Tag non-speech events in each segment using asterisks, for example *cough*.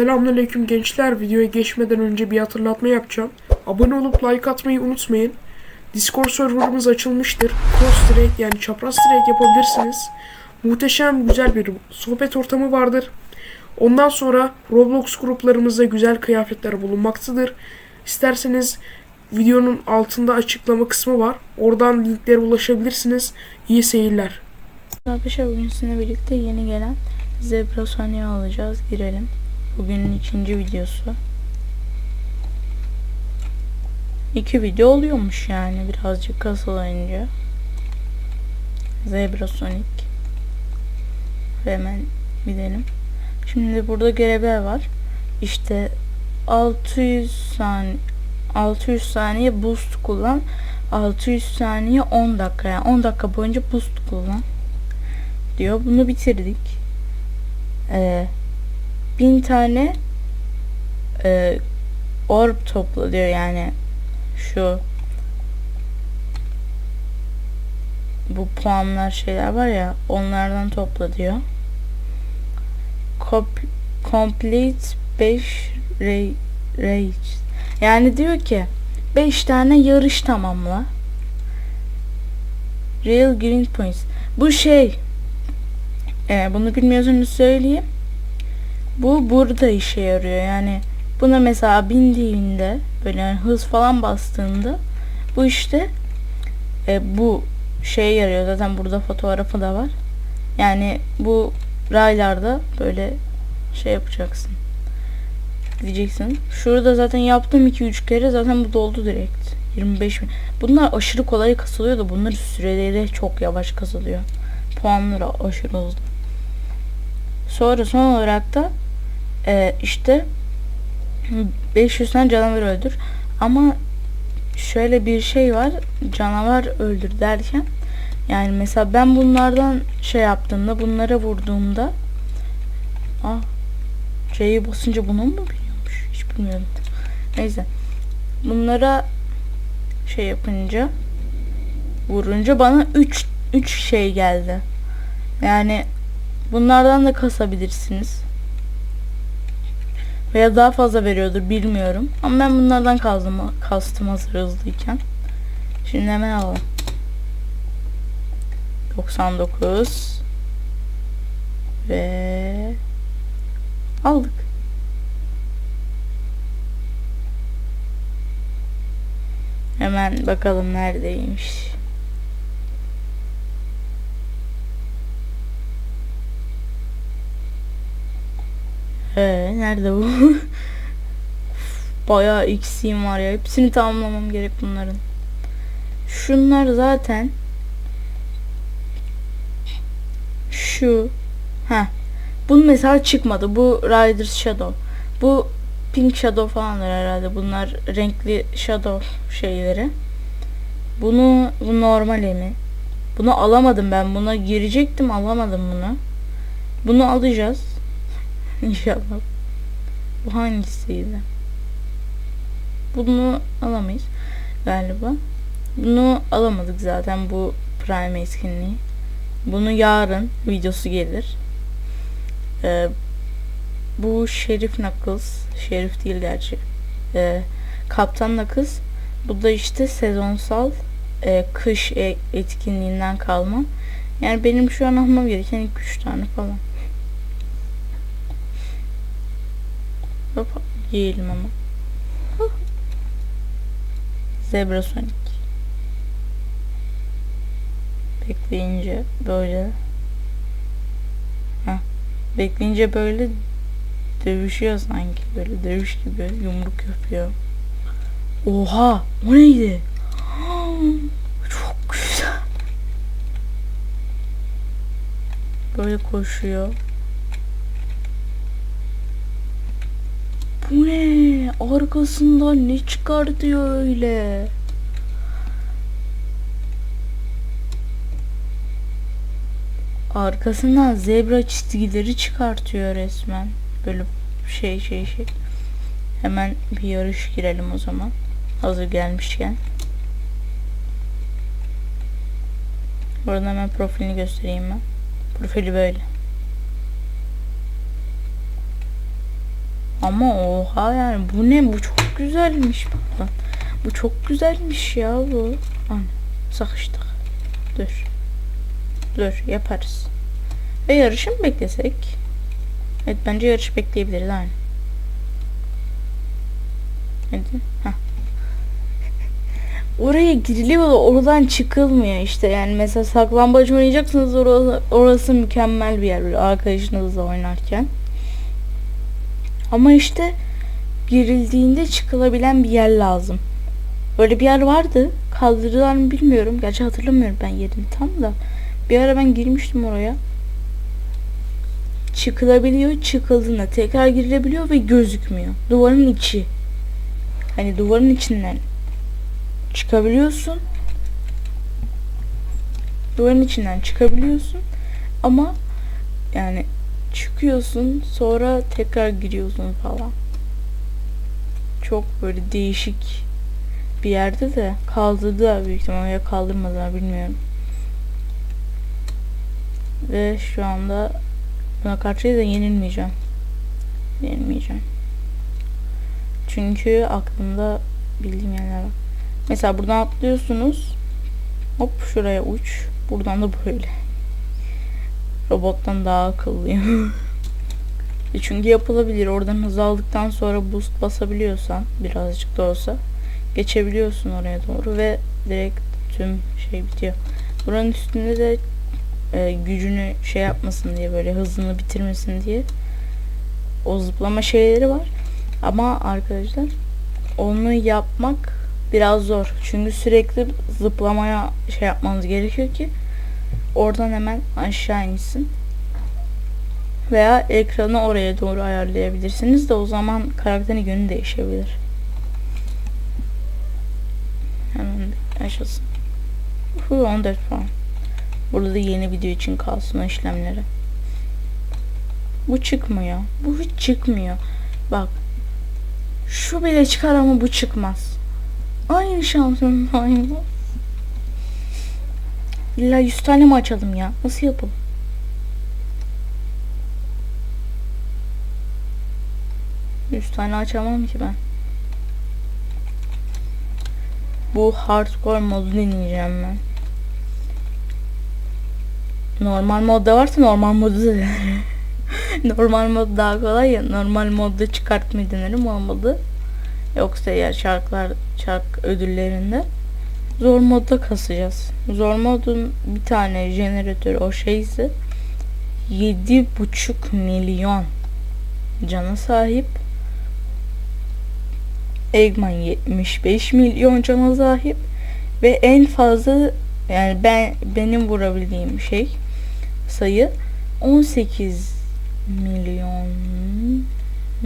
Selamünaleyküm gençler. Videoya geçmeden önce bir hatırlatma yapacağım. Abone olup like atmayı unutmayın. Discord serverımız açılmıştır. Cross trade yani çapraz trade yapabilirsiniz. Muhteşem güzel bir sohbet ortamı vardır. Ondan sonra Roblox gruplarımızda güzel kıyafetler bulunmaktadır. İsterseniz videonun altında açıklama kısmı var. Oradan linklere ulaşabilirsiniz. İyi seyirler. Arkadaşlar bugün sizinle birlikte yeni gelen Zebra Sonic alacağız. Girelim. Bugünün ikinci videosu. İki video oluyormuş yani birazcık kasılayınca. Zebra Sonic. Hemen gidelim. Şimdi burada görevler var. İşte 600 saniye 600 saniye boost kullan. 600 saniye 10 dakika yani 10 dakika boyunca boost kullan diyor. Bunu bitirdik. Ee, bin tane e, orb topla diyor yani şu bu puanlar şeyler var ya onlardan topla diyor. Cop- complete 5 race yani diyor ki 5 tane yarış tamamla. Real Green Points. Bu şey eğer bunu bilmiyorsanız söyleyeyim. Bu burada işe yarıyor. Yani buna mesela bindiğinde böyle yani hız falan bastığında bu işte e, bu şeye yarıyor. Zaten burada fotoğrafı da var. Yani bu raylarda böyle şey yapacaksın. Diyeceksin. Şurada zaten yaptım 2-3 kere zaten bu doldu direkt. 25 bin. Bunlar aşırı kolay kasılıyor da bunların süreleri çok yavaş kasılıyor. Puanları aşırı hızlı. Sonra son olarak da e, işte 500 tane canavar öldür. Ama şöyle bir şey var. Canavar öldür derken yani mesela ben bunlardan şey yaptığımda bunlara vurduğumda ah C'yi basınca bunu mu biliyormuş? Hiç bilmiyorum. Neyse. Bunlara şey yapınca vurunca bana 3 3 şey geldi. Yani Bunlardan da kasabilirsiniz. Veya daha fazla veriyordur bilmiyorum. Ama ben bunlardan kazdım, kastım hazır hızlıyken. Şimdi hemen alalım. 99 ve aldık. Hemen bakalım neredeymiş. Ee, nerede bu? Bayağı eksiğim var ya. Hepsini tamamlamam gerek bunların. Şunlar zaten şu ha bunun mesela çıkmadı. Bu Riders Shadow. Bu Pink Shadow falandır herhalde. Bunlar renkli Shadow şeyleri. Bunu bu normal mi? Bunu alamadım ben. Buna girecektim alamadım bunu. Bunu alacağız. *laughs* İnşallah. Bu hangisiydi? Bunu alamayız galiba. Bunu alamadık zaten bu Prime etkinliği. Bunu yarın videosu gelir. Ee, bu Şerif Knuckles. Şerif değil gerçi. Ee, Kaptan Knuckles. Bu da işte sezonsal e, kış e, etkinliğinden kalma. Yani benim şu an almam gereken 2-3 tane falan. Hop yiyelim ama. Zebra Sonic. Bekleyince böyle. Heh. Bekleyince böyle dövüşüyor sanki. Böyle dövüş gibi yumruk yapıyor. Oha! O neydi? *gasps* Çok güzel. Böyle koşuyor. Bu ne? Arkasından ne çıkartıyor öyle? Arkasından zebra çizgileri çıkartıyor resmen. Böyle şey şey şey. Hemen bir yarış girelim o zaman. Hazır gelmişken. Buradan hemen profilini göstereyim ben. Profili böyle. Ama oha yani bu ne? Bu çok güzelmiş bak. Bu çok güzelmiş ya bu. An sıkıştık. Dur. Dur yaparız. Ve yarışı mı beklesek? Evet bence yarış bekleyebiliriz aynı. Hadi. *laughs* Oraya giriliyor da oradan çıkılmıyor işte yani mesela saklambaç oynayacaksınız orası, orası mükemmel bir yer arkadaşınızla oynarken. Ama işte girildiğinde çıkılabilen bir yer lazım. Böyle bir yer vardı. Kaldırdılar mı bilmiyorum. Gerçi hatırlamıyorum ben yerini tam da. Bir ara ben girmiştim oraya. Çıkılabiliyor. Çıkıldığında tekrar girilebiliyor ve gözükmüyor. Duvarın içi. Hani duvarın içinden çıkabiliyorsun. Duvarın içinden çıkabiliyorsun. Ama yani çıkıyorsun sonra tekrar giriyorsun falan. Çok böyle değişik bir yerde de kaldırdılar büyük ihtimalle ya kaldırmadılar bilmiyorum. Ve şu anda buna karşı da yenilmeyeceğim. Yenilmeyeceğim. Çünkü aklımda bildiğim yerler var. Mesela buradan atlıyorsunuz. Hop şuraya uç. Buradan da böyle. Robottan daha akıllıyım. *laughs* E Çünkü yapılabilir. Oradan hız aldıktan sonra boost basabiliyorsan birazcık da olsa geçebiliyorsun oraya doğru ve direkt tüm şey bitiyor. Buranın üstünde de e, gücünü şey yapmasın diye böyle hızını bitirmesin diye o zıplama şeyleri var. Ama arkadaşlar onu yapmak biraz zor. Çünkü sürekli zıplamaya şey yapmanız gerekiyor ki oradan hemen aşağı insin. Veya ekranı oraya doğru ayarlayabilirsiniz de o zaman karakterin yönü değişebilir. Hemen açılsın. Hu, 14 puan. Burada da yeni video için kalsın o işlemleri. Bu çıkmıyor. Bu hiç çıkmıyor. Bak. Şu bile çıkar ama bu çıkmaz. Aynı şansın aynı. İlla 100 tane mi açalım ya? Nasıl yapalım? Yüz tane açamam ki ben. Bu hardcore modu deneyeceğim ben. Normal modda varsa normal modu da *laughs* normal mod daha kolay ya. Normal modda çıkartmayı denerim olmadı. Yoksa ya şarkılar şarkı ödüllerinde zor modda kasacağız. Zor modun bir tane jeneratör o şeyse 7,5 milyon cana sahip. Eggman 75 milyon cana sahip ve en fazla yani ben benim vurabildiğim şey sayı 18 milyon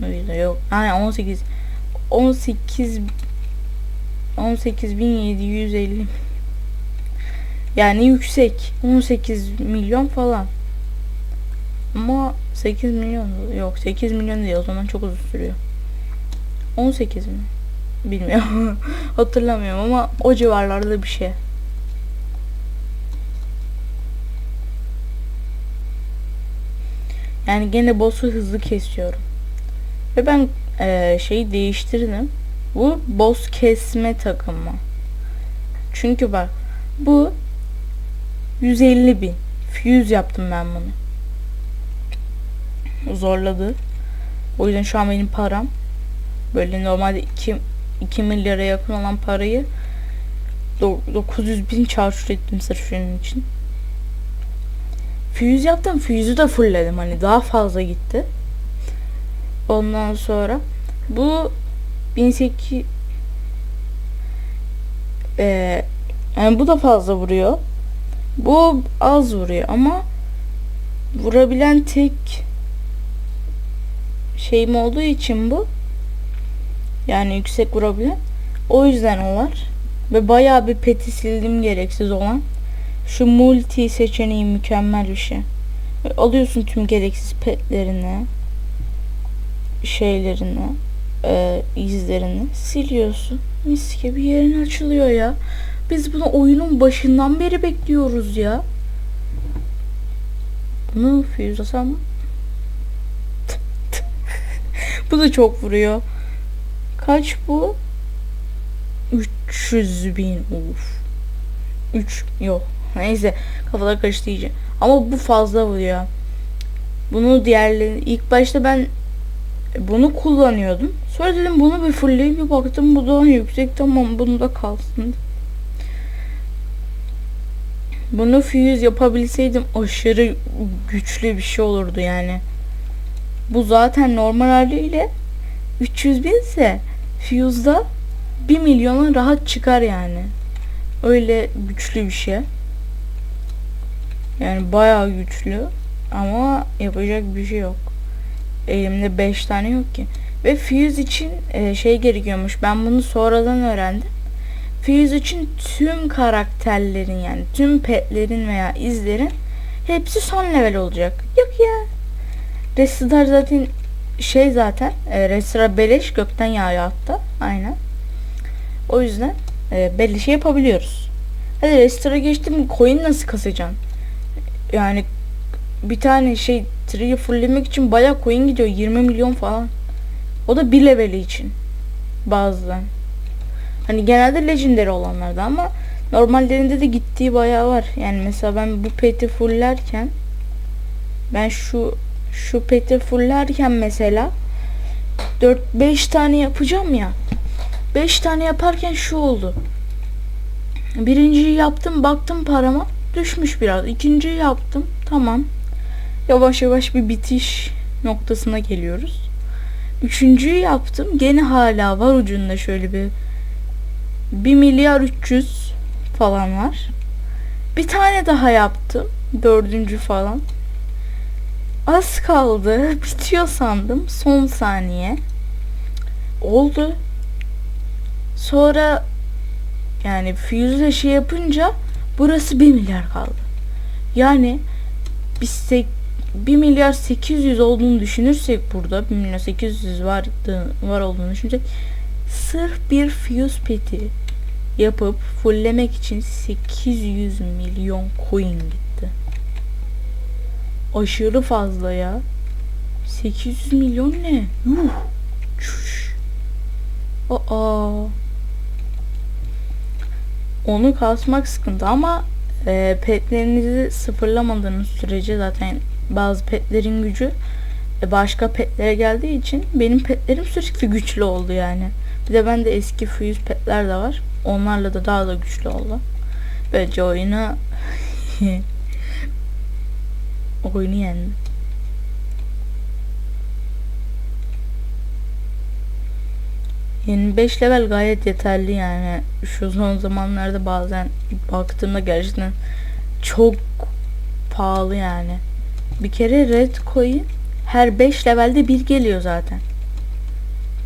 muydu? Yok. Aynen 18 18 18.750 yani yüksek. 18 milyon falan. Ama 8 milyon yok 8 milyon değil. O zaman çok uzun sürüyor. 18 mi? Bilmiyorum. *laughs* Hatırlamıyorum ama o civarlarda bir şey. Yani gene boss'u hızlı kesiyorum. Ve ben eee şeyi değiştirdim bu boss kesme takımı. Çünkü bak bu 150 bin. Fuse yaptım ben bunu. Zorladı. O yüzden şu an benim param böyle normalde 2, 2 milyara yakın olan parayı 900 bin çarçur ettim sırf şunun için. Fuse yaptım. Fuse'ü de fullledim. Hani daha fazla gitti. Ondan sonra bu 1800 ee, yani bu da fazla vuruyor. Bu az vuruyor ama vurabilen tek şeyim olduğu için bu. Yani yüksek vurabilen. O yüzden o var. Ve bayağı bir peti sildim gereksiz olan. Şu multi seçeneği mükemmel bir şey. Alıyorsun tüm gereksiz petlerini şeylerini e, izlerini siliyorsun. Mis gibi yerin açılıyor ya. Biz bunu oyunun başından beri bekliyoruz ya. Bunu füze mı? *laughs* Bu da çok vuruyor. Kaç bu? 300 bin. Uf. 3 yok. Neyse kafalar karıştı iyice. Ama bu fazla vuruyor. Bunu diğerleri ilk başta ben bunu kullanıyordum. Sonra dedim bunu bir fullleyip bir baktım bu daha yüksek tamam bunu da kalsın. Bunu fuse yapabilseydim aşırı güçlü bir şey olurdu yani. Bu zaten normal haliyle 300 binse fuse'da 1 milyona rahat çıkar yani. Öyle güçlü bir şey. Yani bayağı güçlü ama yapacak bir şey yok. Elimde 5 tane yok ki. Ve fuse için e, şey gerekiyormuş. Ben bunu sonradan öğrendim. Fuse için tüm karakterlerin yani tüm petlerin veya izlerin hepsi son level olacak. Yok ya. Restar zaten şey zaten e, Restar beleş gökten yağıyor hatta. Aynen. O yüzden e, beleşi yapabiliyoruz. Hadi Restar'a geçtim coin nasıl kasacaksın? Yani bir tane şey tree'yi fulllemek için bayağı coin gidiyor. 20 milyon falan. O da bir leveli için. Bazen. Hani genelde legendary olanlarda ama normallerinde de gittiği bayağı var. Yani mesela ben bu peti fulllerken ben şu şu peti fulllerken mesela 4-5 tane yapacağım ya. 5 tane yaparken şu oldu. Birinciyi yaptım baktım parama düşmüş biraz. İkinciyi yaptım tamam. Yavaş yavaş bir bitiş noktasına geliyoruz. Üçüncüyü yaptım. Gene hala var ucunda şöyle bir 1 milyar 300 falan var. Bir tane daha yaptım. Dördüncü falan. Az kaldı. *laughs* Bitiyor sandım. Son saniye. Oldu. Sonra yani füze şey yapınca burası 1 milyar kaldı. Yani biz sek- 1 milyar 800 olduğunu düşünürsek burada 1 milyar 800 vardı, var olduğunu düşünürsek sırf bir fuse peti yapıp fulllemek için 800 milyon coin gitti. Aşırı fazla ya. 800 milyon ne? Yuh. Çüş. Aa. Onu kasmak sıkıntı ama e, petlerinizi sıfırlamadığınız sürece zaten bazı petlerin gücü e, başka petlere geldiği için benim petlerim sürekli güçlü oldu yani. Bir de bende eski fuse petler de var. Onlarla da daha da güçlü oldu. Böylece oyunu *laughs* oyunu yendim. Yani 5 level gayet yeterli yani. Şu son zamanlarda bazen baktığımda gerçekten çok pahalı yani. Bir kere red coin her 5 levelde bir geliyor zaten.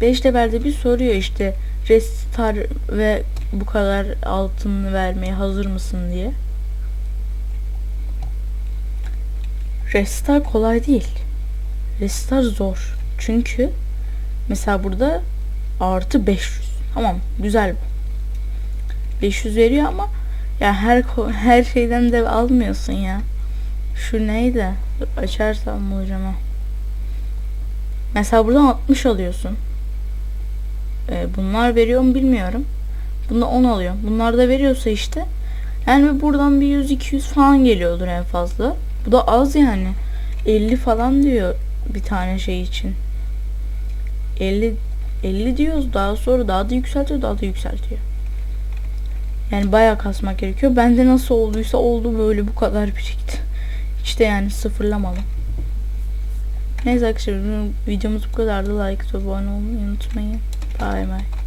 5 levelde bir soruyor işte restar ve bu kadar altın vermeye hazır mısın diye. Restar kolay değil. Restar zor. Çünkü mesela burada artı 500. Tamam güzel bu. 500 veriyor ama ya her her şeyden de almıyorsun ya. Şu neydi? Açarsam bulacağım ha. Mesela buradan 60 alıyorsun. Ee, bunlar veriyor mu bilmiyorum. Bunda 10 alıyor. Bunlar da veriyorsa işte yani buradan bir 100-200 falan geliyordur en fazla. Bu da az yani. 50 falan diyor bir tane şey için. 50 50 diyoruz daha sonra daha da yükseltiyor daha da yükseltiyor. Yani bayağı kasmak gerekiyor. Bende nasıl olduysa oldu böyle bu kadar birikti. İşte yani sıfırlamadım. Neyse arkadaşlar videomuz bu kadardı. Like, abone olmayı unutmayın. Bye bye.